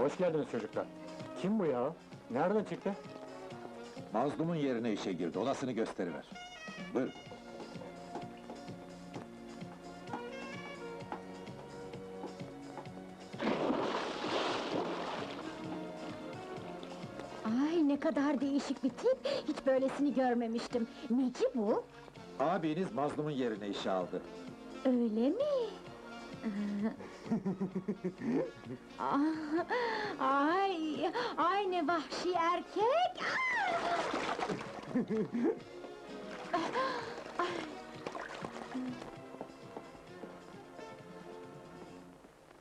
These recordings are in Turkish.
Hoş geldiniz çocuklar. Kim bu ya? Nereden çıktı? Mazlumun yerine işe girdi, odasını gösteriver. Buyur. Ay ne kadar değişik bir tip. Hiç böylesini görmemiştim. Neci bu? Abiniz mazlumun yerine işe aldı. Öyle mi? Ay, ay ne vahşi erkek!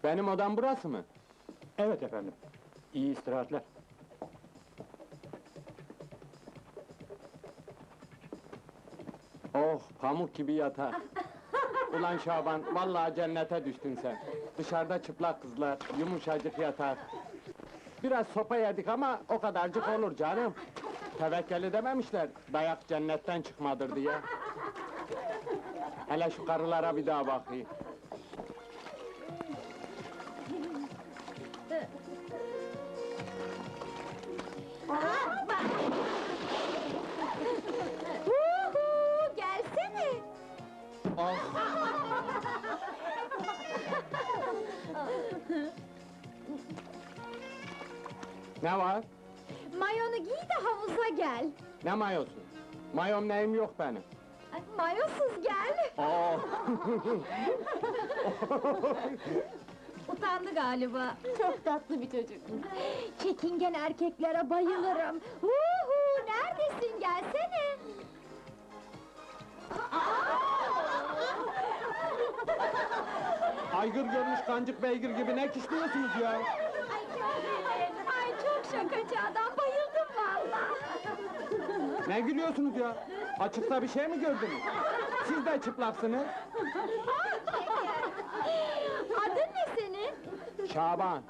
Benim odam burası mı? Evet efendim. İyi istirahatler. Oh, pamuk gibi yatar. Ulan Şaban, vallahi cennete düştün sen. Dışarıda çıplak kızlar, yumuşacık yatar. Biraz sopa yedik ama o kadarcık olur canım. Tevekkül edememişler, dayak cennetten çıkmadır diye. Hele şu karılara bir daha bakayım. Ne var? Mayonu giy de havuza gel. Ne mayosu? Mayom neyim yok benim. Ay, Mayosuz gel. Aa! Utandı galiba. Çok tatlı bir çocuk. Çekingen erkeklere bayılırım. Uhu, neredesin? Gelsene. Aygır görmüş kancık beygir gibi ne kişniyorsunuz ya? Ay çok, ay çok şakacı adam, bayıldım valla. Ne gülüyorsunuz ya? Açıkta bir şey mi gördünüz? Siz de çıplaksınız. Adın ne senin? Şaban.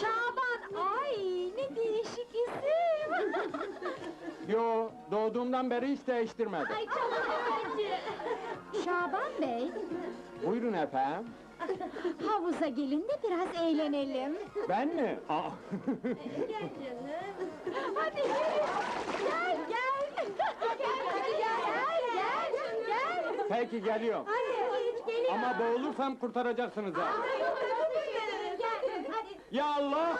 Şaban, ay ne değişik isim. Yo, doğduğumdan beri hiç değiştirmedim. Ay çok şakacı. Şaban Bey, Buyurun efendim. Havuza gelin de biraz eğlenelim. Ben mi? Aa, Gel canım. Hadi. Gel, gel. Gel, hadi gel, gel, gel, gel. Peki geliyorum. Hadi, geliyor. Ama boğulursam kurtaracaksınız ha. Gel, hadi. Ya Allah!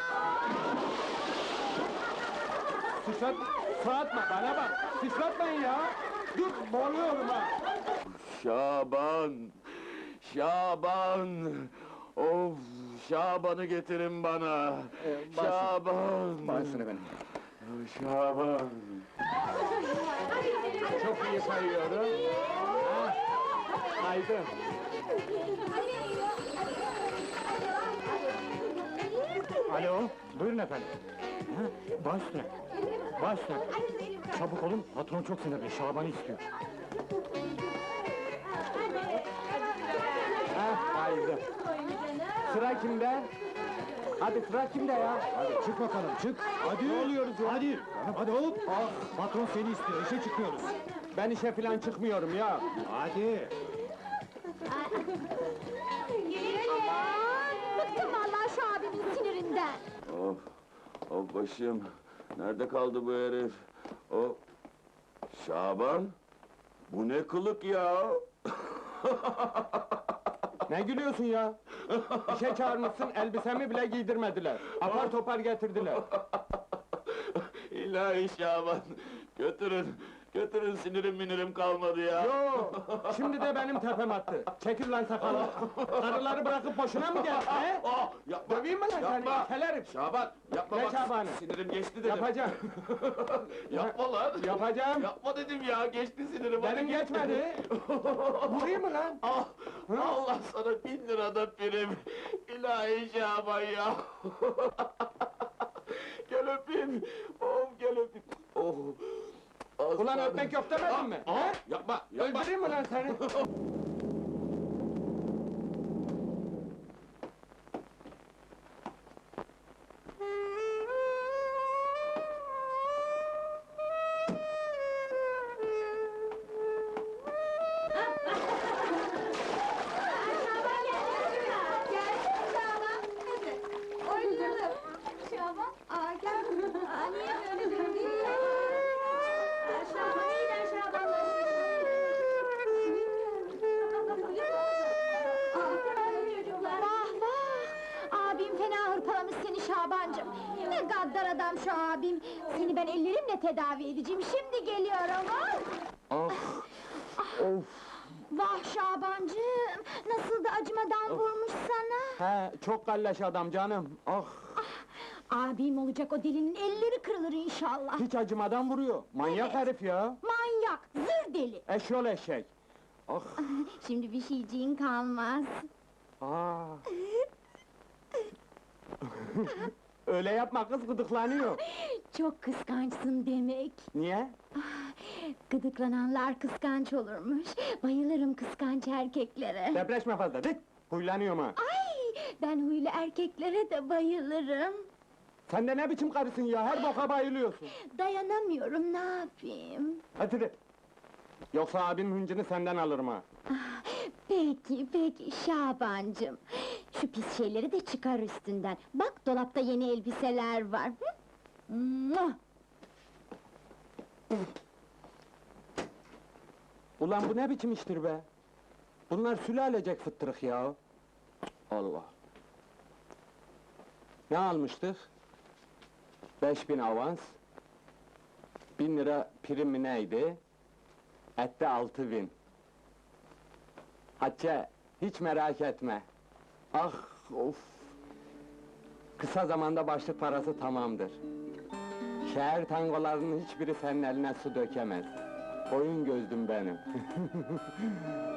Sıçrat, sıçratma bana bak. Sıçratmayın ya. Dur, boğuluyorum ha. Şaban! Şaban! Of! Şaban'ı getirin bana! Ee, Şaban! Bağırsın efendim. Şaban! Çok iyi sayıyorum. Ha, Haydi. Alo, buyurun efendim. Ha, baş üstüne. Baş üstüne. Çabuk olun, patron çok sinirli, Şaban'ı istiyor. Haydi. Sıra kimde? Hadi sıra kimde ya? Hadi çık bakalım, çık. Hadi. Ne oluyoruz ya? Hadi. Hadi oğlum. Patron seni istiyor, işe çıkıyoruz. Ben işe falan çıkmıyorum ya. Hadi. Aman, bıktım vallahi şu abimin sinirinden. Of! Of başım! Nerede kaldı bu herif? O... Şaban! Bu ne kılık ya? Ne gülüyorsun ya? İşe çağırmışsın, elbisemi bile giydirmediler. Apar topar getirdiler. İlahi Şaban! Götürün! Götürün sinirim minirim kalmadı ya! Yo, şimdi de benim tepem attı. Çekil lan sakalı. Karıları bırakıp boşuna mı geldin he? Ah! Yapma! Döveyim mi lan seni? Yapma! Kelerim. Şaban! Yapma Ne bak! Şaban'ı? Sinirim geçti dedim! Yapacağım. Yapma lan! Yapacağım. Yapma dedim ya, geçti sinirim. hadi Benim git. geçmedi. Vurayım mı lan? Ah, Allah sana bin lirada prim. İlahi Şaban ya. gel öpeyim. Oh, gel öpeyim. Oh. Ulan öpmek yok demedin mi? He? yapma, yapma. Öldüreyim mi lan seni? Şabancığım. Ne gaddar adam şu abim. Seni ben ellerimle tedavi edeceğim. Şimdi geliyorum. Ah! Ah! of! Vah Şabancığım. Nasıl da acımadan vurmuş sana. He, çok kalleş adam canım. Ah! Abim olacak o delinin elleri kırılır inşallah. Hiç acımadan vuruyor. Manyak herif ya. Manyak, zır deli. Eşyol eşek. Ah! Şimdi bir şeyciğin kalmaz. Aa! Öyle yapma kız gıdıklanıyor. Çok kıskançsın demek. Niye? Gıdıklananlar kıskanç olurmuş. Bayılırım kıskanç erkeklere. Depreşme fazla, dik! Huylanıyorum ha. Ay, ben huylu erkeklere de bayılırım. Sen de ne biçim karısın ya, her boka bayılıyorsun. Dayanamıyorum, ne yapayım? Hadi de. Yoksa abinin hıncını senden alırım ha. Ah, Peki, peki Şabancığım. Şu pis şeyleri de çıkar üstünden. Bak dolapta yeni elbiseler var. Muah! Ulan bu ne biçim iştir be? Bunlar sülalecek fıttırık ya. Allah. Ne almıştık? Beş bin avans. Bin lira prim mi neydi? Ette altı bin. Hatice, hiç merak etme. Ah, of! Kısa zamanda başlık parası tamamdır. Şehir tangolarının hiçbiri senin eline su dökemez. Oyun gözlüm benim.